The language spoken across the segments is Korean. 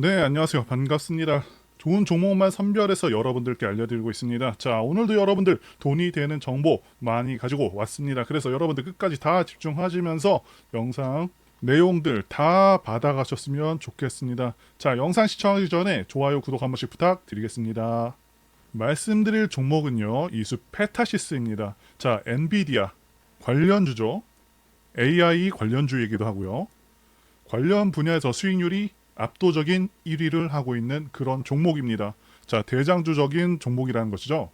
네, 안녕하세요. 반갑습니다. 좋은 종목만 선별해서 여러분들께 알려드리고 있습니다. 자, 오늘도 여러분들 돈이 되는 정보 많이 가지고 왔습니다. 그래서 여러분들 끝까지 다 집중하시면서 영상 내용들 다 받아가셨으면 좋겠습니다. 자, 영상 시청하기 전에 좋아요, 구독 한 번씩 부탁드리겠습니다. 말씀드릴 종목은요, 이수 페타시스입니다. 자, 엔비디아 관련주죠. AI 관련주이기도 하고요. 관련 분야에서 수익률이 압도적인 1위를 하고 있는 그런 종목입니다. 자, 대장주적인 종목이라는 것이죠.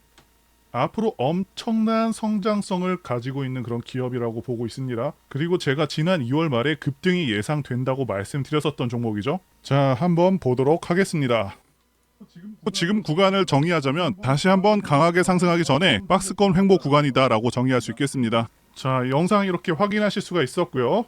앞으로 엄청난 성장성을 가지고 있는 그런 기업이라고 보고 있습니다. 그리고 제가 지난 2월 말에 급등이 예상된다고 말씀드렸었던 종목이죠. 자, 한번 보도록 하겠습니다. 지금 구간을 정의하자면 다시 한번 강하게 상승하기 전에 박스권 횡보 구간이다라고 정의할 수 있겠습니다. 자, 영상 이렇게 확인하실 수가 있었고요.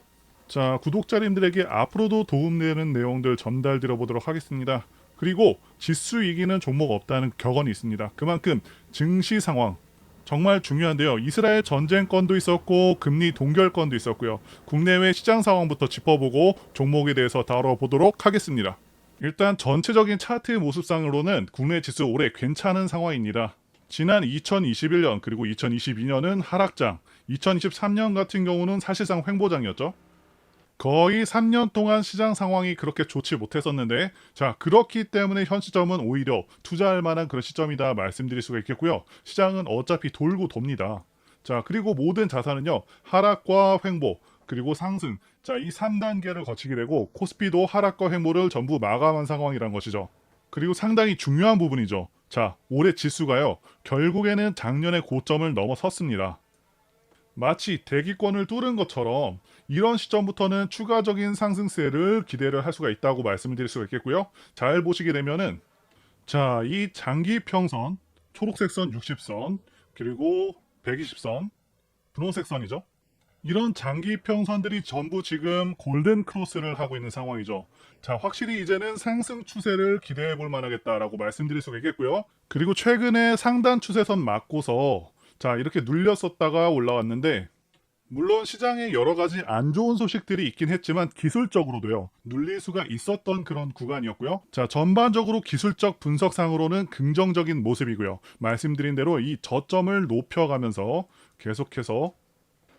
자, 구독자님들에게 앞으로도 도움되는 내용들 전달드려 보도록 하겠습니다. 그리고 지수 이기는 종목 없다는 격언이 있습니다. 그만큼 증시 상황 정말 중요한데요. 이스라엘 전쟁권도 있었고 금리 동결권도 있었고요. 국내외 시장 상황부터 짚어보고 종목에 대해서 다뤄보도록 하겠습니다. 일단 전체적인 차트 모습상으로는 국내 지수 올해 괜찮은 상황입니다. 지난 2021년 그리고 2022년은 하락장, 2023년 같은 경우는 사실상 횡보장이었죠. 거의 3년 동안 시장 상황이 그렇게 좋지 못했었는데 자 그렇기 때문에 현 시점은 오히려 투자할 만한 그런 시점이다 말씀드릴 수가 있겠고요. 시장은 어차피 돌고 돕니다. 자 그리고 모든 자산은요 하락과 횡보 그리고 상승. 자 이 3단계를 거치게 되고 코스피도 하락과 횡보를 전부 마감한 상황이란 것이죠. 그리고 상당히 중요한 부분이죠. 자 올해 지수가요 결국에는 작년의 고점을 넘어섰습니다 마치 대기권을 뚫은 것처럼 이런 시점부터는 추가적인 상승세를 기대를 할 수가 있다고 말씀을 드릴 수가 있겠고요. 잘 보시게 되면은 자, 이 장기 평선, 초록색 선 60선, 그리고 120선, 분홍색 선이죠. 이런 장기 평선들이 전부 지금 골든 크로스를 하고 있는 상황이죠. 자, 확실히 이제는 상승 추세를 기대해 볼 만하겠다라고 말씀드릴 수가 있겠고요. 그리고 최근에 상단 추세선 맞고서 자, 이렇게 눌렸었다가 올라왔는데 물론 시장에 여러 가지 안 좋은 소식들이 있긴 했지만 기술적으로도요. 눌릴 수가 있었던 그런 구간이었고요. 자 전반적으로 기술적 분석상으로는 긍정적인 모습이고요. 말씀드린 대로 이 저점을 높여가면서 계속해서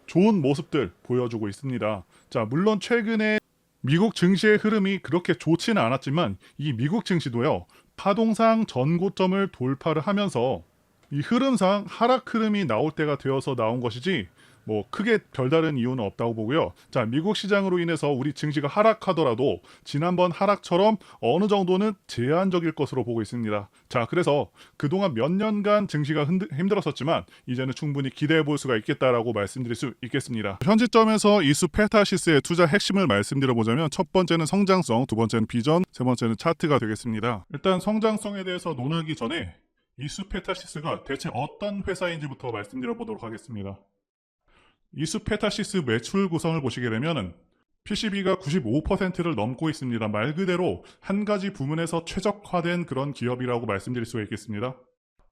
좋은 모습들 보여주고 있습니다. 자 물론 최근에 미국 증시의 흐름이 그렇게 좋지는 않았지만 이 미국 증시도요. 파동상 전고점을 돌파를 하면서 이 흐름상 하락 흐름이 나올 때가 되어서 나온 것이지 뭐 크게 별다른 이유는 없다고 보고요. 자, 미국 시장으로 인해서 우리 증시가 하락하더라도 지난번 하락처럼 어느 정도는 제한적일 것으로 보고 있습니다. 자, 그래서 그동안 몇 년간 증시가 힘들었었지만 이제는 충분히 기대해 볼 수가 있겠다라고 말씀드릴 수 있겠습니다. 현지점에서 이수 페타시스의 투자 핵심을 말씀드려 보자면 첫 번째는 성장성, 두 번째는 비전, 세 번째는 차트가 되겠습니다. 일단 성장성에 대해서 논하기 전에 이수페타시스가 대체 어떤 회사인지부터 말씀드려 보도록 하겠습니다. 이수페타시스 매출 구성을 보시게 되면은 PCB가 95%를 넘고 있습니다. 말 그대로 한 가지 부문에서 최적화된 그런 기업이라고 말씀드릴 수가 있겠습니다.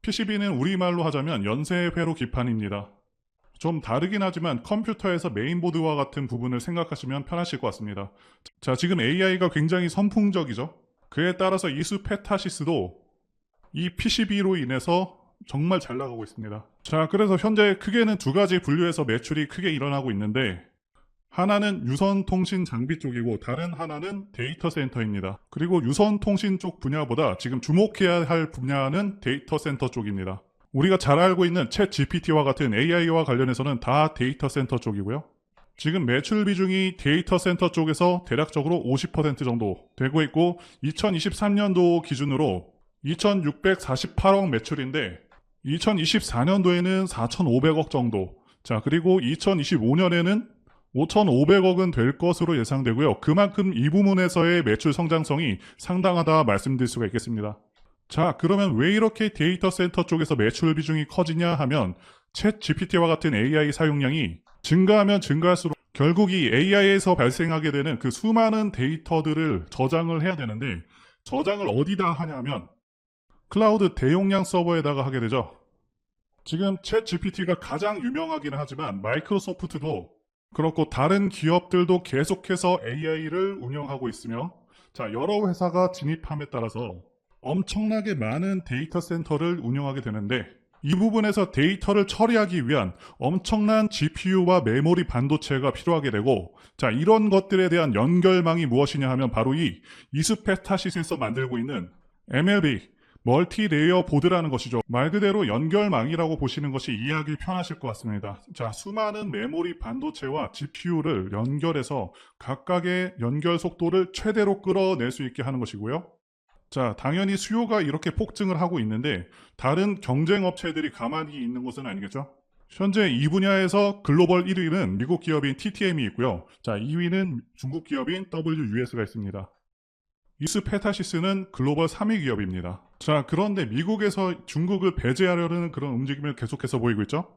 PCB는 우리말로 하자면 연쇄회로 기판입니다. 좀 다르긴 하지만 컴퓨터에서 메인보드와 같은 부분을 생각하시면 편하실 것 같습니다. 자, 지금 AI가 굉장히 선풍적이죠. 그에 따라서 이수 페타시스도 이 PCB로 인해서 정말 잘 나가고 있습니다. 자, 그래서 현재 크게는 두 가지 분류에서 매출이 크게 일어나고 있는데 하나는 유선 통신 장비 쪽이고 다른 하나는 데이터 센터입니다. 그리고 유선 통신 쪽 분야보다 지금 주목해야 할 분야는 데이터 센터 쪽입니다. 우리가 잘 알고 있는 챗 GPT와 같은 AI와 관련해서는 다 데이터 센터 쪽이고요. 지금 매출 비중이 데이터 센터 쪽에서 대략적으로 50% 정도 되고 있고 2023년도 기준으로 2,648억 매출인데 2024년도에는 4,500억 정도. 자, 그리고 2025년에는 5,500억은 될 것으로 예상되고요. 그만큼 이 부문에서의 매출 성장성이 상당하다 말씀드릴 수가 있겠습니다. 자, 그러면 왜 이렇게 데이터 센터 쪽에서 매출 비중이 커지냐 하면 챗 GPT와 같은 AI 사용량이 증가하면 증가할수록 결국 이 AI에서 발생하게 되는 그 수많은 데이터들을 저장을 해야 되는데 저장을 어디다 하냐면 클라우드 대용량 서버에다가 하게 되죠. 지금 챗 GPT가 가장 유명하기는 하지만 마이크로소프트도 그렇고 다른 기업들도 계속해서 AI를 운영하고 있으며 자, 여러 회사가 진입함에 따라서 엄청나게 많은 데이터 센터를 운영하게 되는데 이 부분에서 데이터를 처리하기 위한 엄청난 GPU와 메모리 반도체가 필요하게 되고 자, 이런 것들에 대한 연결망이 무엇이냐 하면 바로 이 이스페타시스에서 만들고 있는 MLB 멀티 레이어 보드라는 것이죠. 말 그대로 연결망이라고 보시는 것이 이해하기 편하실 것 같습니다. 자, 수많은 메모리 반도체와 GPU를 연결해서 각각의 연결 속도를 최대로 끌어낼 수 있게 하는 것이고요. 자, 당연히 수요가 이렇게 폭증을 하고 있는데 다른 경쟁 업체들이 가만히 있는 것은 아니겠죠? 현재 이 분야에서 글로벌 1위는 미국 기업인 TTM이 있고요. 자, 2위는 중국 기업인 WUS가 있습니다. 이스페타시스는 글로벌 3위 기업입니다. 자, 그런데 미국에서 중국을 배제하려는 그런 움직임을 계속해서 보이고 있죠?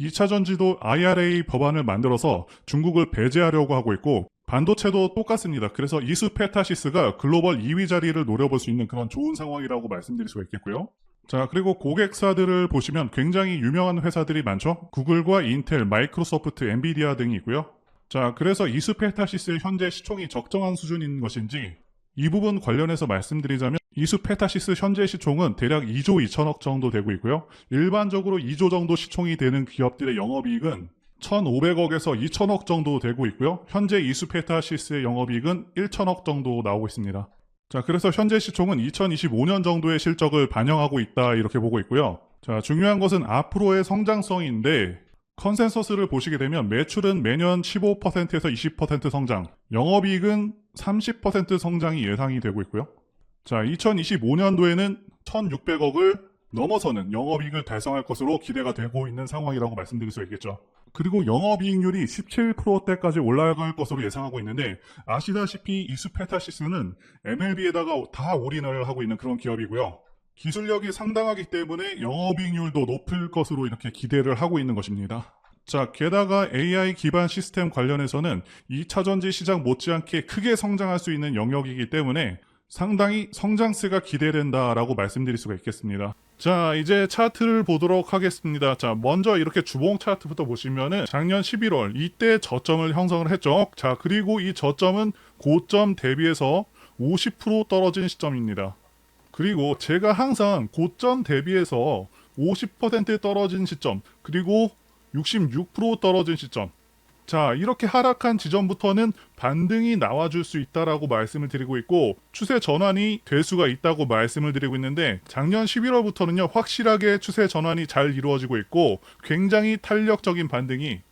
2차 전지도 IRA 법안을 만들어서 중국을 배제하려고 하고 있고 반도체도 똑같습니다. 그래서 이스페타시스가 글로벌 2위 자리를 노려볼 수 있는 그런 좋은 상황이라고 말씀드릴 수가 있겠고요. 자, 그리고 고객사들을 보시면 굉장히 유명한 회사들이 많죠. 구글과 인텔, 마이크로소프트, 엔비디아 등이 있고요. 자, 그래서 이스페타시스의 현재 시총이 적정한 수준인 것인지 이 부분 관련해서 말씀드리자면 이스페타시스 현재 시총은 대략 2조 2천억 정도 되고 있고요. 일반적으로 2조 정도 시총이 되는 기업들의 영업이익은 1,500억에서 2천억 정도 되고 있고요. 현재 이스페타시스의 영업이익은 1천억 정도 나오고 있습니다. 자, 그래서 현재 시총은 2025년 정도의 실적을 반영하고 있다 이렇게 보고 있고요. 자, 중요한 것은 앞으로의 성장성인데 컨센서스를 보시게 되면 매출은 매년 15%에서 20% 성장, 영업이익은 30% 성장이 예상이 되고 있고요. 자, 2025년도에는 1,600억을 넘어서는 영업이익을 달성할 것으로 기대가 되고 있는 상황이라고 말씀드릴 수 있겠죠. 그리고 영업이익률이 17%대까지 올라갈 것으로 예상하고 있는데 아시다시피 이스페타시스는 MLB에다가 다 올인을 하고 있는 그런 기업이고요. 기술력이 상당하기 때문에 영업이익률도 높을 것으로 이렇게 기대를 하고 있는 것입니다. 자, 게다가 AI 기반 시스템 관련해서는 2차 전지 시장 못지않게 크게 성장할 수 있는 영역이기 때문에 상당히 성장세가 기대된다라고 말씀드릴 수가 있겠습니다. 자, 이제 차트를 보도록 하겠습니다. 자, 먼저 이렇게 주봉 차트부터 보시면은 작년 11월 이때 저점을 형성을 했죠. 자, 그리고 이 저점은 고점 대비해서 50% 떨어진 시점입니다. 그리고 제가 항상 고점 대비해서 50% 떨어진 시점, 그리고 66% 떨어진 시점. 자, 이렇게 하락한 지점부터는 반등이 나와줄 수 있다라고 말씀을 드리고 있고, 추세 전환이 될 수가 있다고 말씀을 드리고 있는데, 작년 11월부터는요, 확실하게 추세 전환이 잘 이루어지고 있고, 굉장히 탄력적인 반등이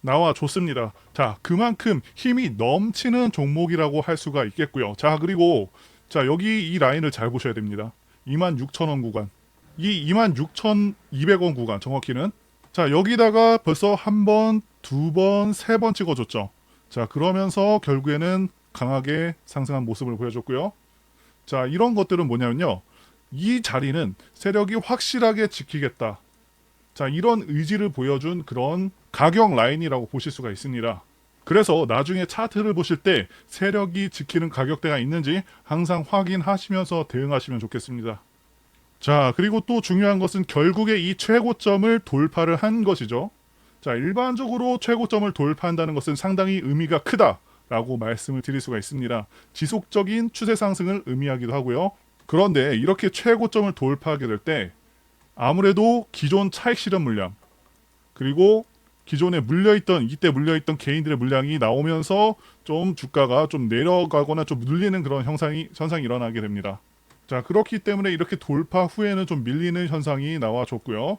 나와 줬습니다. 자, 그만큼 힘이 넘치는 종목이라고 할 수가 있겠고요. 자, 그리고, 자, 여기 이 라인을 잘 보셔야 됩니다. 26,000원 구간. 이 26,200원 구간, 정확히는. 자, 여기다가 벌써 한 번, 두 번, 세 번 찍어줬죠. 자, 그러면서 결국에는 강하게 상승한 모습을 보여줬고요. 자, 이런 것들은 뭐냐면요. 이 자리는 세력이 확실하게 지키겠다. 자, 이런 의지를 보여준 그런 가격 라인이라고 보실 수가 있습니다. 그래서 나중에 차트를 보실 때 세력이 지키는 가격대가 있는지 항상 확인하시면서 대응하시면 좋겠습니다. 자, 그리고 또 중요한 것은 결국에 이 최고점을 돌파를 한 것이죠. 자, 일반적으로 최고점을 돌파한다는 것은 상당히 의미가 크다 라고 말씀을 드릴 수가 있습니다. 지속적인 추세 상승을 의미하기도 하고요. 그런데 이렇게 최고점을 돌파하게 될 때 아무래도 기존 차익 실현 물량 그리고 기존에 물려있던 이때 물려있던 개인들의 물량이 나오면서 좀 주가가 좀 내려가거나 좀 눌리는 그런 현상이 현상이 일어나게 됩니다. 자, 그렇기 때문에 이렇게 돌파 후에는 좀 밀리는 현상이 나와줬고요.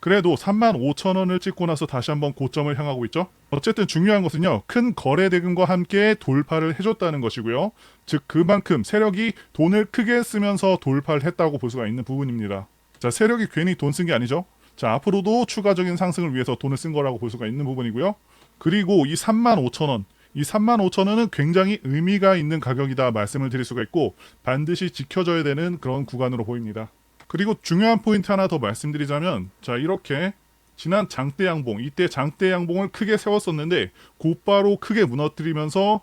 그래도 35,000원을 찍고 나서 다시 한번 고점을 향하고 있죠. 어쨌든 중요한 것은요. 큰 거래 대금과 함께 돌파를 해줬다는 것이고요. 즉 그만큼 세력이 돈을 크게 쓰면서 돌파를 했다고 볼 수가 있는 부분입니다. 자, 세력이 괜히 돈 쓴 게 아니죠. 자, 앞으로도 추가적인 상승을 위해서 돈을 쓴 거라고 볼 수가 있는 부분이고요. 그리고 이 35,000원 이 35,000원은 굉장히 의미가 있는 가격이다 말씀을 드릴 수가 있고 반드시 지켜져야 되는 그런 구간으로 보입니다. 그리고 중요한 포인트 하나 더 말씀드리자면 자 이렇게 지난 장대 양봉 이때 장대 양봉을 크게 세웠었는데 곧바로 크게 무너뜨리면서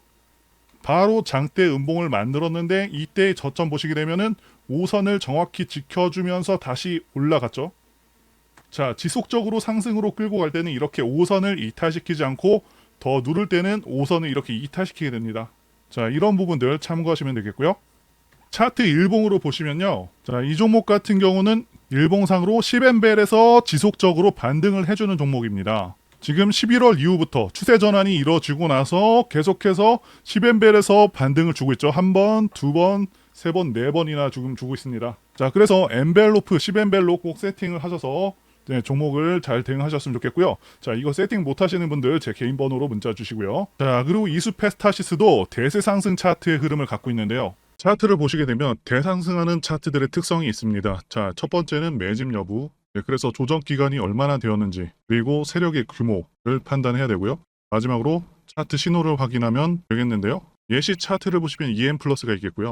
바로 장대 음봉을 만들었는데 이때 저점 보시게 되면은 5선을 정확히 지켜주면서 다시 올라갔죠. 자 지속적으로 상승으로 끌고 갈 때는 이렇게 5선을 이탈시키지 않고 더 누를 때는 5선을 이렇게 이탈시키게 됩니다. 자, 이런 부분들 참고하시면 되겠고요. 차트 일봉으로 보시면요. 자, 이 종목 같은 경우는 일봉상으로 10엔벨에서 지속적으로 반등을 해주는 종목입니다. 지금 11월 이후부터 추세 전환이 이루어지고 나서 계속해서 10엔벨에서 반등을 주고 있죠. 한 번, 두 번, 세 번, 네 번이나 지금 주고 있습니다. 자, 그래서 엔벨로프, 10엔벨로 꼭 세팅을 하셔서 네, 종목을 잘 대응하셨으면 좋겠고요. 자, 이거 세팅 못 하시는 분들 제 개인 번호로 문자 주시고요. 자, 그리고 이수페스타시스도 대세 상승 차트의 흐름을 갖고 있는데요. 차트를 보시게 되면 대상승하는 차트들의 특성이 있습니다. 자, 첫 번째는 매집 여부. 네, 그래서 조정 기간이 얼마나 되었는지, 그리고 세력의 규모를 판단해야 되고요. 마지막으로 차트 신호를 확인하면 되겠는데요. 예시 차트를 보시면 EM 플러스가 있겠고요.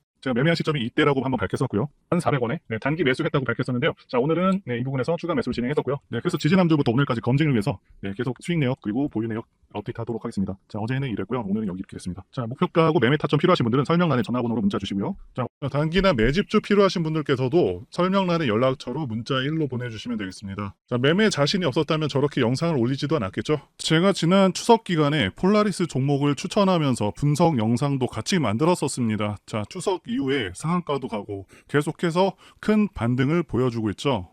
제가 매매한 시점이 이때라고 한번 밝혔었고요. 한 400원에 단기 매수했다고 밝혔었는데요. 자 오늘은 네, 이 부분에서 추가 매수를 진행했었고요. 네, 그래서 지지난주부터 오늘까지 검증을 위해서 네, 계속 수익 내역 그리고 보유 내역 업데이트하도록 하겠습니다. 자 어제는 이랬고요. 오늘은 여기 이렇게 됐습니다. 자 목표가하고 매매 타점 필요하신 분들은 설명란에 전화번호로 문자 주시고요. 자 단기나 매집주 필요하신 분들께서도 설명란에 연락처로 문자 1로 보내주시면 되겠습니다. 자 매매 자신이 없었다면 저렇게 영상을 올리지도 않았겠죠. 제가 지난 추석 기간에 폴라리스 종목을 추천하면서 분석 영상도 같이 만들었었습니다. 자 추석 이후에 상한가도 가고 계속해서 큰 반등을 보여주고 있죠.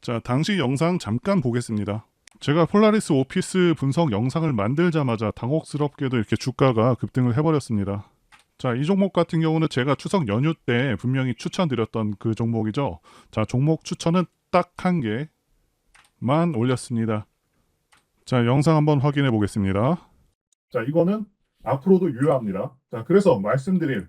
자 당시 영상 잠깐 보겠습니다. 제가 폴라리스 오피스 분석 영상을 만들자마자 당혹스럽게도 이렇게 주가가 급등을 해버렸습니다. 자, 이 종목 같은 경우는 제가 추석 연휴 때 분명히 추천드렸던 그 종목이죠. 자, 종목 추천은 딱 한 개만 올렸습니다. 자, 영상 한번 확인해 보겠습니다. 자, 이거는 앞으로도 유효합니다. 자, 그래서 말씀드릴